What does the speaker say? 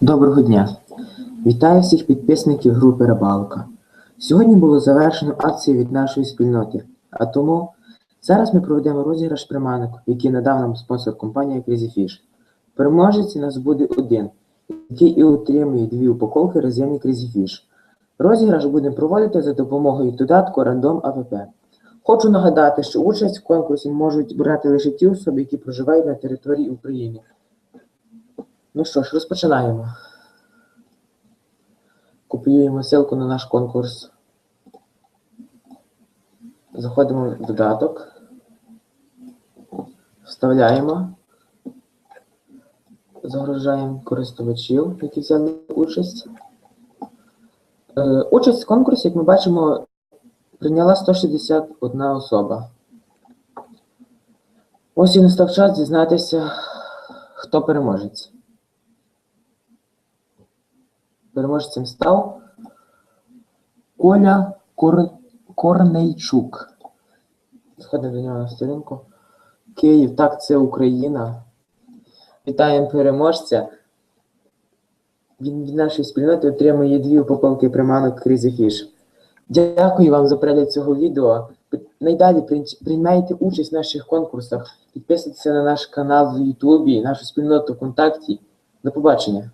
Доброго дня! Вітаю всіх підписників групи Рибалка. Сьогодні було завершено акцію від нашої спільноти, а тому зараз ми проведемо розіграш приманок, який надав нам спонсор компанія Crazy Fish. Переможець у нас буде один, який і отримує дві упаковки резини Crazy Fish. Розіграш будемо проводити за допомогою додатку Random App. Хочу нагадати, що участь в конкурсі можуть брати лише ті особи, які проживають на території України. Ну що ж, розпочинаємо. Копіюємо ссылку на наш конкурс. Заходимо в додаток. Вставляємо. Загружаємо користувачів, які взяли участь. Е, Участь в конкурсі, як ми бачимо, прийняла 161 особа. Ось і настав час дізнатися, хто переможець. Переможцем став Коля Кор... Корнейчук. Сходимо до нього на сторінку. Київ, так, це Україна. Вітаємо переможця. Він від нашої спільноти отримує дві упаковки приманок Crazy Fish. Дякую вам за перегляд цього відео. Найдалі прийм- приймайте участь в наших конкурсах, підписуйтесь на наш канал в Ютубі, нашу спільноту ВКонтакті. До побачення!